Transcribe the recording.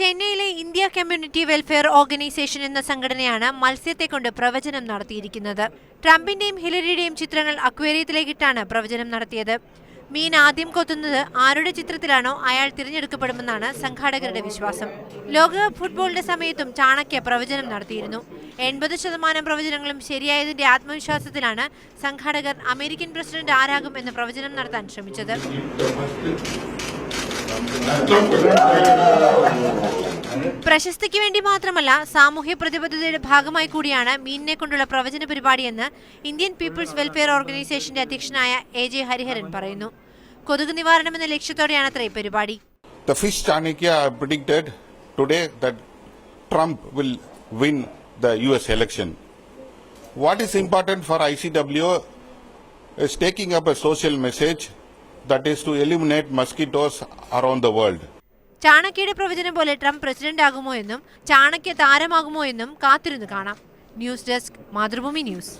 ചെന്നൈയിലെ India community welfare organisation എന്ന സംഘടനയാണ് മത്സ്യത്തെ കൊണ്ട് പ്രവചനം നടത്തിയിരിക്കുന്നത്. ട്രംപിന്റെയും ഹിലരിയുടെയും ചിത്രങ്ങൾ അക്വേറിയത്തിലേക്കിട്ടാണ് പ്രവചനം നടത്തിയത്. മീൻ ആദ്യം കൊത്തുന്നത് ആരുടെ ചിത്രത്തിലാണോ അയാൾ തിരഞ്ഞെടുക്കപ്പെടുമെന്നാണ് സംഘാടകരുടെ വിശ്വാസം. ലോകകപ്പ് ഫുട്ബോളിന്റെ സമയത്തും ചാണക്യ പ്രവചനം നടത്തിയിരുന്നു. എൺപത് ശതമാനം പ്രവചനങ്ങളും ശരിയായതിന്റെ ആത്മവിശ്വാസത്തിലാണ് സംഘാടകർ അമേരിക്കൻ പ്രസിഡന്റ് ആരാകും എന്ന് പ്രവചനം നടത്താൻ ശ്രമിച്ചത്. പ്രശസ്തിക്ക് വേണ്ടി മാത്രമല്ല സാമൂഹ്യ പ്രതിബദ്ധതയുടെ ഭാഗമായി കൂടിയാണ് മീനിനെ കൊണ്ടുള്ള പ്രവചന പരിപാടിയെന്ന് ഇന്ത്യൻ പീപ്പിൾസ് വെൽഫെയർ ഓർഗനൈസേഷന്റെ അധ്യക്ഷനായ എ ജെ ഹരിഹരൻ പറയുന്നു കൊതുക് നിവാരണം എന്ന ലക്ഷ്യത്തോടെയാണത്രേ പരിപാടി The fish predicted today that Trump will win the US election. What is important for ICW is taking up a social message that is to eliminate mosquitoes around the world. ചാണക്യയുടെ പ്രവചനം പോലെ Trump president ആകുമോ എന്നും ചാണക്യ താരമാകുമോ എന്നും കാത്തിരുന്ന് കാണാം news desk Mathrubhumi news